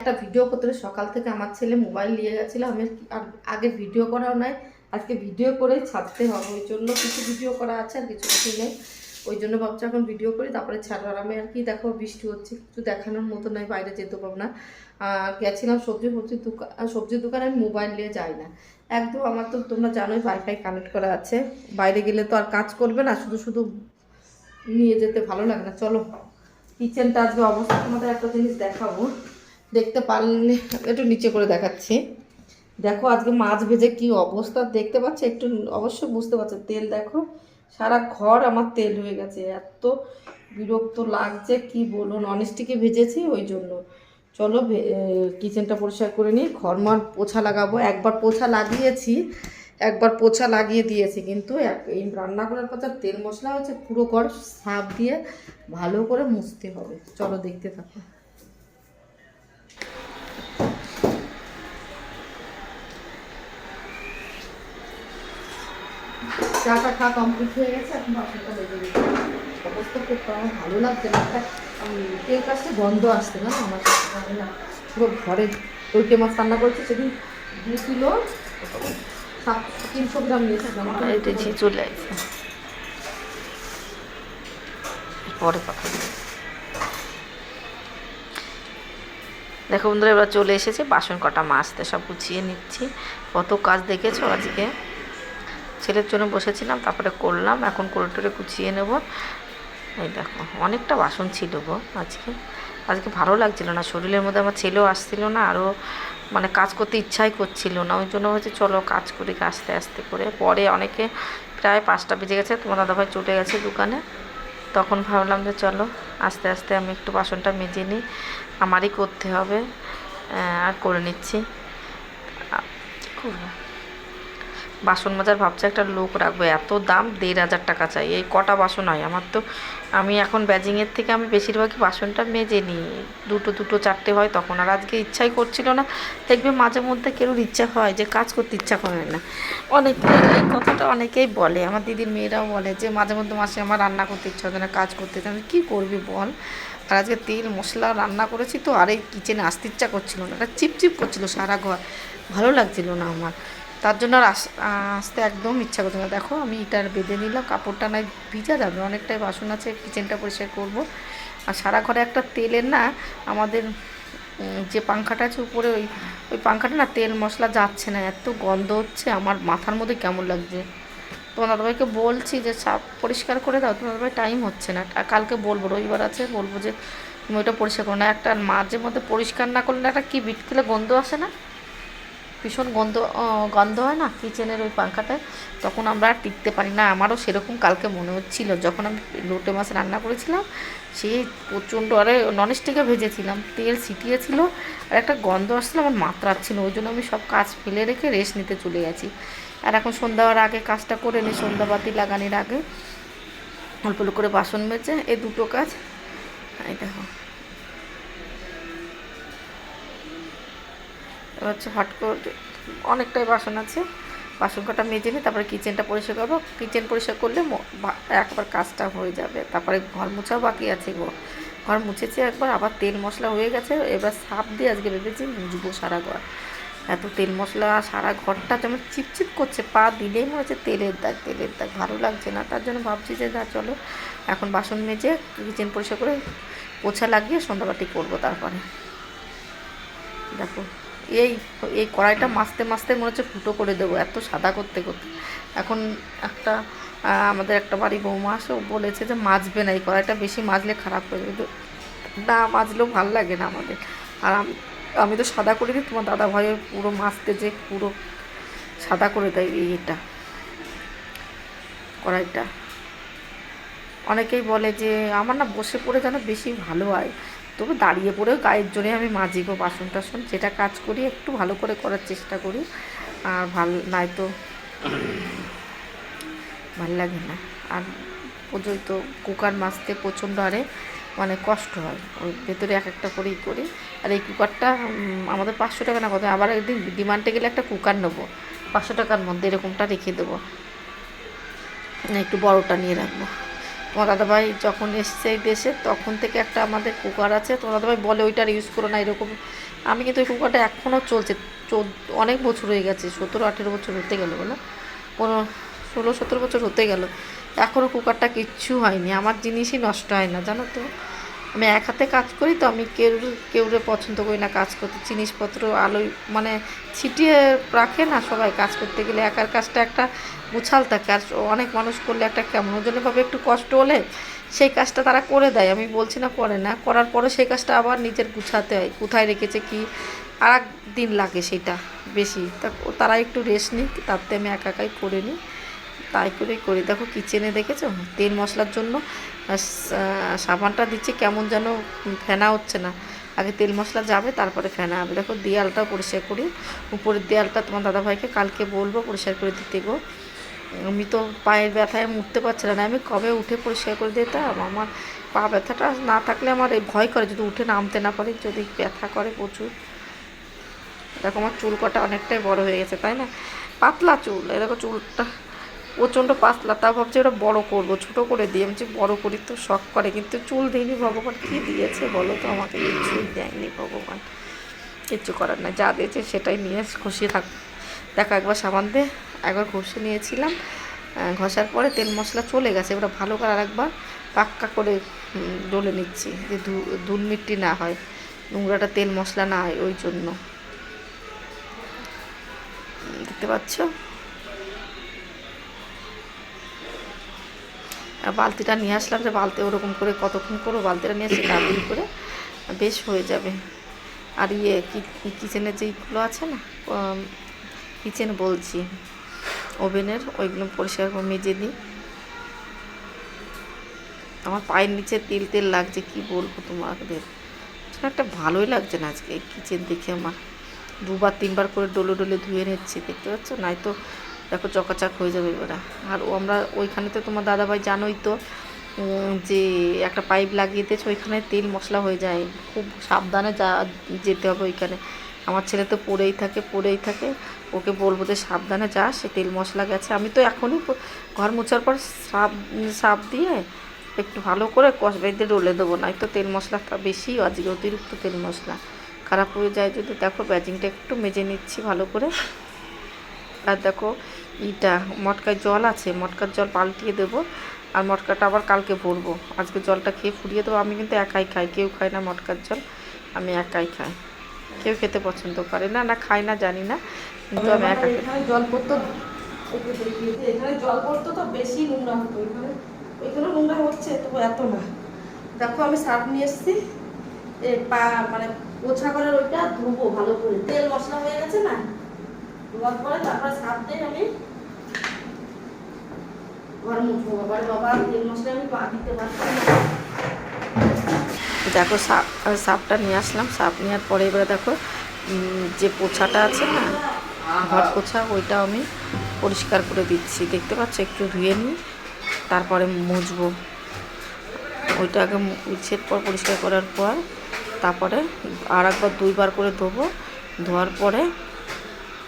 একটা ভিডিও করতে সকাল থেকে আমার ছেলে মোবাইল নিয়ে গেছিল। আমি আর আগে ভিডিও করাও নাই, আজকে ভিডিও করেই ছাড়তে হবে। ওই জন্য কিছু ভিডিও করা আছে আর কিছু কিছু নেই। ওই জন্য ভাবছি এখন ভিডিও করি, তারপরে ছাড়বার আমি আর কি দেখো, বৃষ্টি হচ্ছে, কিছু দেখানোর মতো নয় বাইরে যেতে পারব না। আর গেছিলাম সবজি ফবজির দোকান সবজির দোকানে আমি মোবাইল নিয়ে যাই না। একদম আমার তো তোমরা জানোই ওয়াইফাই কানেক্ট করা আছে। বাইরে গেলে তো আর কাজ করবে না, শুধু শুধু নিয়ে যেতে ভালো লাগে না। চলো কিচেনটা আজকে অবস্থা তোমাদের একটা জিনিস দেখাবো। দেখতে পারলে একটু নিচে করে দেখাচ্ছি। দেখো আজকে মাছ ভেজে কি অবস্থা, দেখতে পাচ্ছ? একটু অবশ্যই বুঝতে পারছ, তেল দেখো, সারা ঘর আমার তেল হয়ে গেছে, এত বিরক্ত লাগছে, কি বলব ননস্টিকে ভেজেছি ওই জন্য। চলো কিচেনটা পরিষ্কার করে নিই, ঘরমার পোছা লাগাবো, একবার পোছা লাগিয়েছি, একবার পোছা লাগিয়ে দিয়েছি, কিন্তু এই রান্না করার যা তেল মশলা হচ্ছে পুরো ঘর সাপ দিয়ে ভালো করে মুছতে হবে। চলো দেখতে থাকো। চাটা খাওয়া কমপ্লিট হয়ে গেছে, এখন বাসনটা বেজে দিচ্ছি অবস্থা খুব ভালো লাগছে তেল কাজটা গন্ধ আসছে না আমার কাছে না। পুরো ঘরে ওইকে মাছ রান্না করেছে সেদিন। দু কিলো তিনশো গ্রাম নিয়েছে চলে পরে কথা দেখো বন্ধুরা, এবার চলে এসেছে বাসন কটা মাজতে, সব গুছিয়ে নিচ্ছি। কত কাজ দেখেছ আজকে? ছেলের জন্য বসেছিলাম, তারপরে করলাম, এখন করে টোরে গুছিয়ে নেব। এই দেখো, অনেকটা বাসন ছিল গো আজকে। আজকে ভালো লাগছিল না, শরীরের মধ্যে আমার ছেলেও আসছিল না, আরও মানে কাজ করতে ইচ্ছাই করছিল না, ওই জন্য হচ্ছে চলো কাজ করি আস্তে আস্তে করে। পরে অনেকে প্রায় পাঁচটা বেজে গেছে, তোমার দাদাভাই চলে গেছে দোকানে। তখন ভাবলাম যে চলো, আস্তে আস্তে আমি একটু বাসনটা মেজে নিই, আমারই করতে হবে আর করে নিচ্ছি। করব? বাসন মাজার ভাবছে একটা লোক রাখব। এত দাম, দেড় হাজার টাকা চাই। এই কটা বাসন হয়? আমার তো, আমি এখন ব্যাজিংয়ের থেকে আমি বেশিরভাগই বাসনটা মেজে নিই। দুটো দুটো, চারটে হয় তখন। আর আজকে ইচ্ছাই করছিল না। দেখবে মাঝে মধ্যে কেউ ইচ্ছা হয় যে কাজ করতে ইচ্ছা করে না। অনেকে এই কথাটা অনেকেই বলে। আমার দিদির মেয়েরাও বলে যে, মাঝে মধ্যে মাসে আমার রান্না করতে ইচ্ছা হচ্ছে না, কাজ করতে ইচ্ছা। কী করবি বল? আর আজকে তেল, মশলা রান্না করেছি তো, আর এই কিচেনে আসতে ইচ্ছা করছিল না। এটা চিপচিপ করছিল সারা ঘর। ভালো লাগছিল না আমার। তার জন্য আর আস- আসতে একদম ইচ্ছা করছে না। দেখো, আমি ইটার বেঁধে নিলাম, কাপড়টা নাই, ভিজা যাবে, অনেকটাই বাসন আছে কিচেনটা পরিষ্কার করব। আর সারা ঘরে একটা তেলের না, আমাদের যে পাংখাটা আছে উপরে, ওই ওই পাংখাটা না তেল মশলা যাচ্ছে না, এত গন্ধ হচ্ছে, আমার মাথার মধ্যে কেমন লাগছে। তোমার দাদাভাইকে বলছি যে সাপ পরিষ্কার করে দাও, তোমার দাদাভাই টাইম হচ্ছে না। কালকে বলব, রবিবার আছে, বলব যে, তুমি ওইটা পরিষ্কার করো না। একটা মাঝে মধ্যে পরিষ্কার না করলে একটা কি বিটকেলে গন্ধ আসে না? ভীষণ গন্ধ গন্ধ হয় না কিচেনের ওই পাঙ্খাটায় তখন আমরা আর টিকতে পারি না। আমারও সেরকম কালকে মনে হচ্ছিল। যখন আমি লোটে মাছ রান্না করেছিলাম সেই প্রচণ্ড আরে ননস্টিকে ভেজেছিলাম। তেল ছিটিয়েছিল আর একটা গন্ধ আসছিল, আমার মাত্রাচ্ছিল ওই জন্য আমি সব কাজ ফেলে রেখে রেস্ট নিতে চলে গেছি। আর এখন সন্ধ্যা হওয়ার আগে কাজটা করে নিই সন্ধ্যাবাতি লাগানোর আগে। অল্প করে বাসন মেজে এই দুটো কাজ। এই দেখো। হচ্ছে হট করে অনেকটাই বাসন আছে। বাসন কটা মেজে নিই তারপরে কিচেনটা পরিষ্কার করব। কিচেন পরিষ্কার করলে একবার কাজটা হয়ে যাবে। তারপরে ঘর মোছাও বাকি আছে গো। ঘর মুছেছি একবার, আবার তেল মশলা হয়ে গেছে। এবার সাপ দিয়ে আজকে ভেবেছি মুছবো সারা ঘর। এত তেল মশলা, সারা ঘরটা যেমন চিপচিপ করছে, পা দিলেই মনে হচ্ছে তেলের দাগ তেলের দাগ। ভালো লাগছে না। তার জন্য ভাবছি যে যা চলো, এখন বাসন মেজে কিচেন পরিষ্কার করে পোছা লাগিয়ে সন্ধ্যাবাতি করব তারপরে। দেখো। এই এই কড়াইটা মাছতে মাছতে মনে হচ্ছে ফুটো করে দেবো, এত সাদা করতে করতে। এখন একটা আমাদের একটা বাড়ি বৌমা আসে, ও বলেছে যে মাজবে না, এই কড়াইটা বেশি মাজলে খারাপ হয়ে যাবে। না, মাজলেও ভালো লাগে না আমাদের। আর আমি তো সাদা করে দিই, তোমার দাদা ভাইয়ের পুরো মাজতে যে পুরো সাদা করে দেয় এইটা কড়াইটা। অনেকেই বলে যে, আমার না বসে পড়ে যেন বেশি ভালো হয়। তবু দাঁড়িয়ে পড়েও গায়ের জোরে আমি মাজি বাসন টাসন। যেটা কাজ করি, একটু ভালো করে করার চেষ্টা করি। আর ভালো নাই তো ভালো লাগে না। আর পুজোয় তো কুকার মাজতে প্রচণ্ড আরে মানে কষ্ট হয়। ওই ভেতরে এক একটা করেই করি। আর এই কুকারটা আমাদের পাঁচশো টাকা না কত আবার একদিন ডিমান্ডে গেলে একটা কুকার নেব। পাঁচশো টাকার মধ্যে এরকমটা রেখে দেবো। একটু বড়টা নিয়ে রাখব। তোমার দাদাভাই যখন এসছে এই দেশে, তখন থেকে একটা আমাদের কুকার আছে। তোমার দাদাভাই বলে ওইটার ইউজ করো না, এরকম। আমি কিন্তু ওই কুকারটা এখনও চলছে। অনেক বছর হয়ে গেছে, সতেরো, আঠেরো বছর হতে গেলো বলো। কোনো ষোলো, সতেরো বছর হতে গেল। এখনও কুকারটা কিচ্ছু হয়নি। আমার জিনিসই নষ্ট হয় না, জানো তো? আমি এক হাতে কাজ করি তো আমি কেউ কেউরে পছন্দ করি না কাজ করতে। জিনিসপত্র আলোয় মানে ছিটিয়ে রাখে না সবাই কাজ করতে গেলে। একার কাজটা একটা গুছাল থাকে। আর অনেক মানুষ করলে একটা কেমন জন্যভাবে একটু কষ্ট হলে সেই কাজটা তারা করে দেয়। আমি বলছি না করে না। করার পরে সেই কাজটা আবার নিজের গুছাতে হয়। কোথায় রেখেছে কি? আর দিন লাগে সেটা বেশি। তা, তারা একটু রেস্ট নিক। তাতে আমি একা একাই করে নিই। তাই করেই করি। দেখো কিচেনে দেখেছ? তেল মশলার জন্য সাবানটা দিচ্ছি, কেমন যেন ফেনা হচ্ছে না। আগে তেল মশলা যাবে, তারপরে ফেনা হবে। দেখো দেয়ালটাও পরিষ্কার করি। উপরের দেয়ালটা তোমার দাদাভাইকে কালকে বলব, পরিষ্কার করে দিতে গো। আমি তো পায়ের ব্যথায় উঠতে পারছিলাম না। আমি কবে উঠে পরিষ্কার করে দিতাম আমার পা ব্যথাটা না থাকলে আমার এই ভয় করে যদি উঠে নামতে না পারি, যদি ব্যথা করে প্রচুর। দেখো আমার চুল কটা অনেকটাই বড় হয়ে গেছে, তাই না? পাতলা চুল দেখো চুলটা প্রচণ্ড পাতলা, তা ভাবছি ওটা বড় করব, ছোট করে দিয়ে আমি বড় করি তো, শখ করে, কিন্তু চুল দিইনি ভগবান। কী দিয়েছে বলো তো? আমাকে কিছুই দেয়নি ভগবান। কিচ্ছু করার নাই, যা দিয়েছে সেটাই নিয়ে খুশি থাক। দেখো, একবার সাবান দিয়ে একবার ঘষে নিয়েছিলাম। ঘষার পরে তেল মশলা চলে গেছে। এবার ভালো করে আরেকবার পাক্কা করে ডলে নিচ্ছি। যে ধু- ধুল মিট্টি না হয়, নোংরাটা তেল মশলা না হয়, ওই জন্য। দেখতে পাচ্ছ? বালতিটা নিয়ে আসলাম যে বালতি ওরকম করে কতক্ষণ করব? বালতিটা নিয়ে এসে তাড়াতাড়ি করে বেশ হয়ে যাবে। আর ইয়ে কিচেনের যেইগুলো আছে না কিচেন বলছি, ওভেনের ওইগুলো পরিষ্কার করে মেজে দিই। আমার পায়ের নিচে তেল তেল লাগছে, কি বলব তোমাদের? একটা ভালোই লাগছে না আজকে কিচেন দেখে আমার। দুবার তিনবার করে ডলে ডলে ধুয়ে নিচ্ছি, দেখতে পাচ্ছ? নাই তো দেখো চকাচাক হয়ে যাবে এবারে। আর ও আমরা ওইখানে তো তোমার দাদাভাই জানোই তো যে একটা পাইপ লাগিয়ে দিয়েছে, ওইখানে তেল মশলা হয়ে যায়। খুব সাবধানে যা যেতে হবে ওইখানে। আমার ছেলে তো পড়েই থাকে পড়েই থাকে। ওকে বলব যে সাবধানে যা, সে তেল মশলা গেছে। আমি তো এখনই ঘর মোছার পর সাপ সাপ দিয়ে একটু ভালো করে কষ বেঁধে ডলে দেবো। নাই তো তেল মশলাটা বেশি, আজকে অতিরিক্ত তেল মশলা। খারাপ হয়ে যায় যদি। দেখো ব্যাজিংটা একটু মেজে নিচ্ছি ভালো করে। আর দেখো ইটা, মটকায় জল আছে, মটকার জল পাল্টিয়ে দেবো, আর মটকাটা আবার কালকে ভরবো। আজকে জলটা খেয়ে ফুরিয়ে দেবো, আমি কিন্তু একাই খাই, কেউ খায় না মটকার জল, আমি একাই খাই। কেউ খেতে পছন্দ করে না না খায় না, জানি না, কিন্তু আমি একা খাই। জল পড়তো জল পড়তো তো বেশি নোংরা হতো ওইখানে নোংরা হচ্ছে, তবু এত না। দেখো আমি সার্ফ নিয়ে এসেছি পা মানে পোছা করার ওইটা ধুবো ভালো করে, তেল মশলা হয়ে গেছে না, ধোয়ার পরে তারপরে সার্ফ দিয়ে আমি ঘর মুছবো বাবার বাবা তেল মশলা আমি পা দিতে পারছি না দেখো সাপ সাপটা নিয়ে আসলাম, সাপ নেওয়ার পরে এবারে দেখো যে পোছাটা আছে না, ঘর পোছা, ওইটা আমি পরিষ্কার করে দিচ্ছি। দেখতে পাচ্ছ, একটু ধুয়ে নিই, তারপরে মুছবো। ওইটা আগে মুছের পর পরিষ্কার করার পর, তারপরে আর একবার দুইবার করে ধোবো, ধোয়ার পরে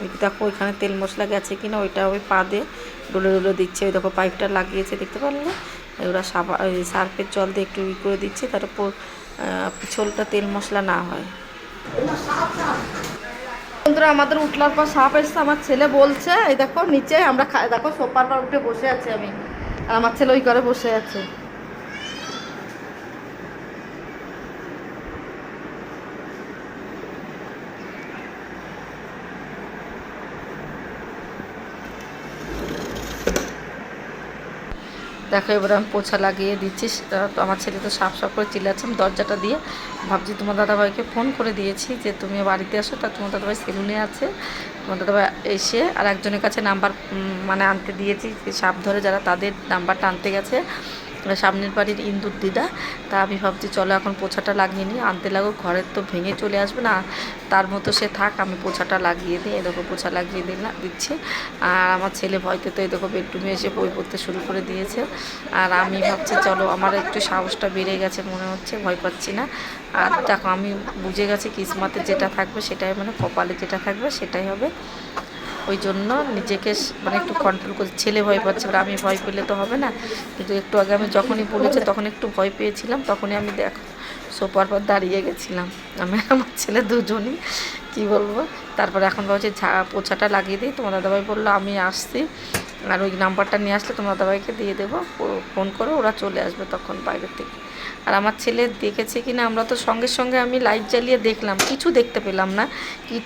ওই দেখো ওইখানে তেল মশলা গেছে কিনা, ওইটা ওই পা দিয়ে ডলে ডলে দিচ্ছে। ওই দেখো, পাইপটা লাগিয়েছে, দেখতে পারলে ওরা সাবা সার্ফের জল দিয়ে একটু ই করে দিচ্ছে, তারপর পিছলটা তেল মশলা না হয়। আমাদের উঠলার পর সাপ এসছে, আমার ছেলে বলছে, এই দেখো, নিচে আমরা দেখো, সোফার পর উঠে বসে আছি আমি। আর আমার ছেলে ওই ঘরে বসে আছে। দেখো, এবার আমি পোছা লাগিয়ে দিচ্ছি তো আমার ছেলে তো সাফ সাফ করে চিল্লাচ্ছে। দরজাটা দিয়ে ভাবছি, তোমার দাদাভাইকে ফোন করে দিয়েছি যে, তুমি বাড়িতে আসো তা তোমার দাদাভাই সেলুনে আছে। তোমার দাদাভাই এসে আর একজনের কাছে নাম্বার মানে আনতে দিয়েছি। সাপ ধরে যারা তাদের নাম্বারটা আনতে গেছে। সামনের বাড়ির ইন্দুর দিদা। তা আমি ভাবছি, চলো এখন পোছাটা লাগিয়ে নিই। আনতে লাগো, ঘরের তো ভেঙে চলে আসবে না। তার মতো সে থাক, আমি পোছাটা লাগিয়ে দিই। এরকম পোছা লাগিয়ে দিলাম দিচ্ছি। আর আমার ছেলে ভয়তে তো দেখো, বেডরুমে এসে বই পড়তে শুরু করে দিয়েছে। আর আমি ভাবছি, চলো, আমার একটু সাহসটা বেড়ে গেছে মনে হচ্ছে, ভয় পাচ্ছি না। আর দেখো, আমি বুঝে গেছি, কিসমাতে যেটা থাকবে সেটাই মানে কপালে যেটা থাকবে সেটাই হবে। ওই জন্য নিজেকে মানে একটু কন্ট্রোল করছে। ছেলে ভয় পাচ্ছে আমি ভয় পেলে তো হবে না। কিন্তু একটু আগে আমি যখনই বলেছে, তখন একটু ভয় পেয়েছিলাম, তখনই আমি দেখো, সোফার পর দাঁড়িয়ে গেছিলাম। আমি আমার ছেলে দুজনই, কি বলব? তারপরে এখন ভাবছি, ঝা, পোছাটা লাগিয়ে দিই। তোমার দাদাভাই বলল, আমি আসছি। আর ওই নাম্বারটা নিয়ে আসলে তোমার দাদাভাইকে দিয়ে দেবো। ফোন করো, ওরা চলে আসবে তখন বাইরের থেকে। আর আমার ছেলে দেখেছে কি না আমরা তো সঙ্গে সঙ্গে আমি লাইট জ্বালিয়ে দেখলাম, কিছু দেখতে পেলাম না। কি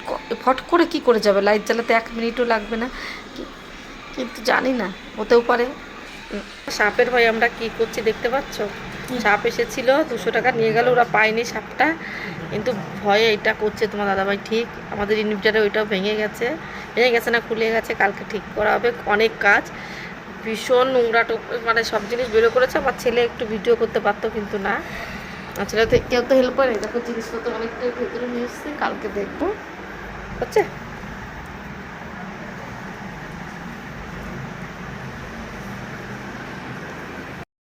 ফট করে কি করে যাবে? লাইট জ্বালাতে এক মিনিটও লাগবে না। কিন্তু জানি না, হতেও পারে। সাপের ভয় আমরা কি করছি দেখতে পাচ্ছ? সাপ এসেছিল, দুশো টাকা নিয়ে গেল, ওরা পায়নি সাপটা। কিন্তু ভয়ে এটা করছে তোমার দাদাভাই, ঠিক। আমাদের ইনভিটারে ওইটাও ভেঙে গেছে। ভেঙে গেছে না, খুলে গেছে, কালকে ঠিক করা হবে। অনেক কাজ। ভীষণ নোংরা টোপ মানে সব জিনিস বেরো করেছে আমার ছেলে একটু ভিডিও করতে পারতো কিন্তু না। আচ্ছা কেউ তো হেল্প করে, দেখো জিনিসপত্র অনেকটাই ভেতরে নিয়ে এসছে, কালকে দেখব। হচ্ছে?